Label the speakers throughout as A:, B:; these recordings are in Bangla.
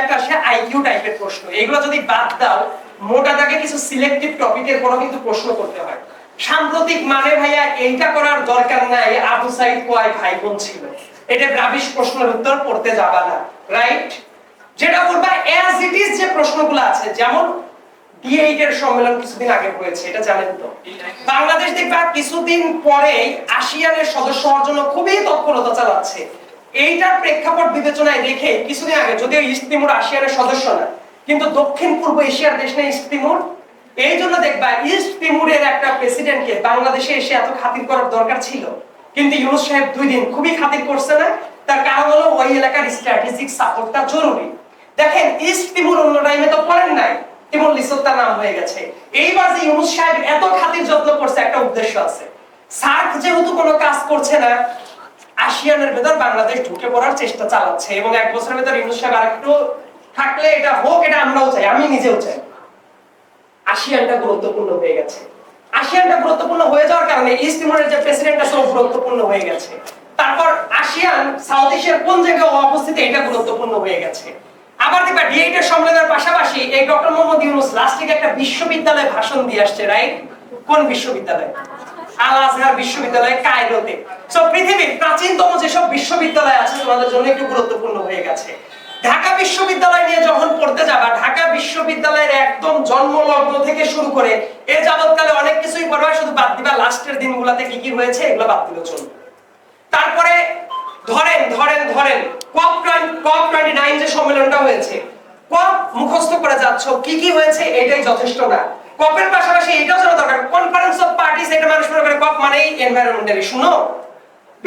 A: একটা আসে আইকিউ টাইপের প্রশ্ন। এগুলো যদি বাদ দাও, মোটা কিছু সিলেক্টিভ টপিকের কিন্তু প্রশ্ন করতে হয়। সাম্প্রতিক মানে ভাইয়া এইটা করার দরকার নাই, আবু সাইদ ভাই বোন ছিল। এটা ব্রাবিশ প্রশ্নের উত্তর পড়তে যাবা না রাইট যেটা বলবা অ্যাজ ইট ইজ যে প্রশ্নগুলো আছে, যেমন ডি8 এর সম্মেলন কিছুদিন আগে হয়েছে, এটা জানেন তো? বাংলাদেশ দেখবা কিছুদিন পরেই আসিয়ানের সদস্য হওয়ার জন্য খুবই তৎপরতা চালাচ্ছে। এইটার প্রেক্ষাপট বিবেচনায় রেখে কিছুদিন আগে যদিও ইস্ট তিমুর আসিয়ানের সদস্য না, কিন্তু দক্ষিণ পূর্ব এশিয়ার দেশ না ইস্ট তিমুর। এই জন্য দেখবা ইস্ট তিমুরের একটা প্রেসিডেন্টকে বাংলাদেশে এসে এত খাতির করার দরকার ছিল। কিন্তু ইউনুস সাহেব দুই দিন খুবই খাতির করছে না। তার কারণ হলো ওই এলাকার স্ট্র্যাটেজিক সাপোর্টটা জরুরি। দেখেন, ইস্ট তিমুর অন্য টাইমে তো পড়েন নাই। তিমুর লিসোত্তার নাম হয়ে গেছে। এইবার যে ইউনুস সাহেব এত খাতির যত্ন করছে, একটা উদ্দেশ্য আছে। সার্ক যেহেতু কোনো কাজ করছে না আসিয়ানের ভেতর বাংলাদেশ ঢুকে পড়ার চেষ্টা চালাচ্ছে এবং এক বছরের ভেতর ইউনুস সাহেব আরেকটু থাকলে এটা হোক, এটা আমরাও চাই, আমি নিজেও চাই। আসিয়ানটা গুরুত্বপূর্ণ হয়ে গেছে। আসিয়ানটা গুরুত্বপূর্ণ হয়ে যাওয়ার কারণে ইস্ট তিমুরের যে প্রেসিডেন্ট আছে ও গুরুত্বপূর্ণ হয়ে গেছে। তারপর আসিয়ান সাউথ এশিয়ার কোন জায়গায় অবস্থিত, এটা গুরুত্বপূর্ণ হয়ে গেছে। আবার দেখবা ডি8 এর সম্মেলনের পাশাপাশি এই ডক্টর মোহাম্মদ ইউনুস লাস্টে একটা বিশ্ববিদ্যালয়ে ভাষণ দিয়ে আসছে রাইট কোন বিশ্ববিদ্যালয়? আল আজহার বিশ্ববিদ্যালয় কায়রোতে। সো পৃথিবীর প্রাচীনতম যেসব বিশ্ববিদ্যালয় আছে, তোমাদের জন্য একটু গুরুত্বপূর্ণ হয়ে গেছে। ঢাকা বিশ্ববিদ্যালয় নিয়ে যখন পড়তে যাবা, ঢাকা বিশ্ববিদ্যালয়ের একদম জন্মলগ্ন থেকে শুরু করে এ যাবৎকালে অনেক কিছুই পড়বা, শুধু বাদ দিবা লাস্টের দিনগুলোতে কি কি হয়েছে, এগুলো বাদ দিলে চলবে তারপরে ধরেন ধরেন ধরেন, কপ কপ টোয়েন্টি নাইন যে সম্মেলনটা হয়েছে, কপ মুখস্থ করে যাচ্ছ, কি কি হয়েছে, এটাই যথেষ্ট না। কপের পাশাপাশি এটাও জানা দরকার কনফারেন্স অফ পার্টিস এটা মানুষ মনে করে কপ মানেই এনভায়রনমেন্টাল শুনো?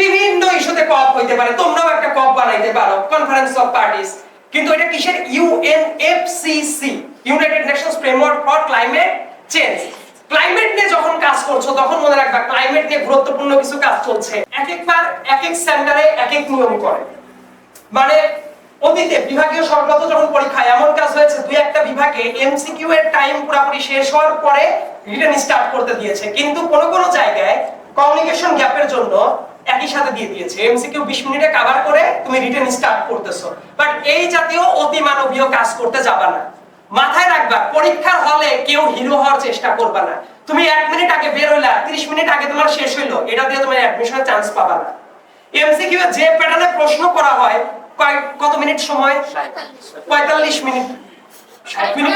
A: বিভিন্ন ইস্যুতে কপ হইতে পারে, তোমরাও একটা কপ বানাইতে পারো কনফারেন্স অফ পার্টিস কিন্তু এটা কিসের? UNFCCC united nations framework for climate change climate নিয়ে যখন কাজ করছ, তখন মনে রাখবা ক্লাইমেট নিয়ে গুরুত্বপূর্ণ কিছু কাজ চলছে। এক একবার, এক এক সেন্টারে এক এক নিয়ম করে। মানে অতীতে বিভাগীয় সরকার যখন পরীক্ষায় এমন কাজ হয়েছে, দুই একটা বিভাগে এমসিকিউ এর টাইম পুরোপুরি শেষ হওয়ার পরে রিটেন স্টার্ট করতে দিয়েছে। কিন্তু কোন কোন জায়গায় কমিউনিকেশন গ্যাপের জন্য একই সাথে দিয়ে দিয়েছে। এমসিকিউ 20 মিনিটে কভার করে তুমি রিটেন স্টার্ট করতেছো। বাট এই জাতীয় অতিমানবীয় কাজ করতে যাবা না। মাথায় রাখবা, পরীক্ষার হলে কেউ হিরো হওয়ার চেষ্টা করবা না। তুমি এক মিনিট আগে বের হইলা 30 মিনিট আগে তোমার শেষ হইল। এটা দিয়ে তুমি অ্যাডমিশনের চান্স পাবা না। এমসিকিউ যে প্যাটার্নে প্রশ্ন করা মিনিট সময়। 45 মিনিট। 60 মিনিট।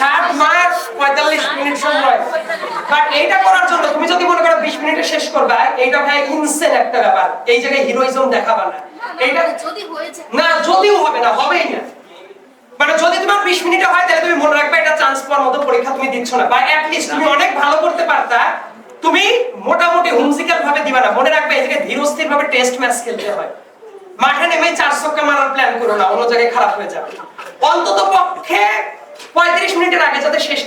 A: ষাট মাস পঁয়তাল্লিশ মিনিট সময়। বাট এইটা করার জন্য তুমি যদি মনে করো বিশ মিনিটে শেষ করবা এইটা ভাই ইনসেন একটা ব্যাপার। এই জায়গায় হিরোইজম দেখাবা না। এইটা না যদিও হবে না হবেই না। মানে যদি তোমার বিশ মিনিটে হয় তাহলে তুমি মনে রাখবে এটা চান্স পাওয়ার মতো পরীক্ষা তুমি দিচ্ছ না। বা তুমি অনেক ভালো করতে পারতা। তুমি মোটামুটি হুমসিকার ভাবে দিবা না। মনে রাখবে এই জায়গায় ধীরস্থির ভাবে টেস্ট ম্যাচ খেলতে হয়। মাঠে নেমে চার ছক্কা মারার প্ল্যান করো না, অন্য জায়গায় খারাপ হয়ে যাবে। অন্তত পক্ষে পঁয়ত্রিশ মিনিটের আগে যাতে শেষ না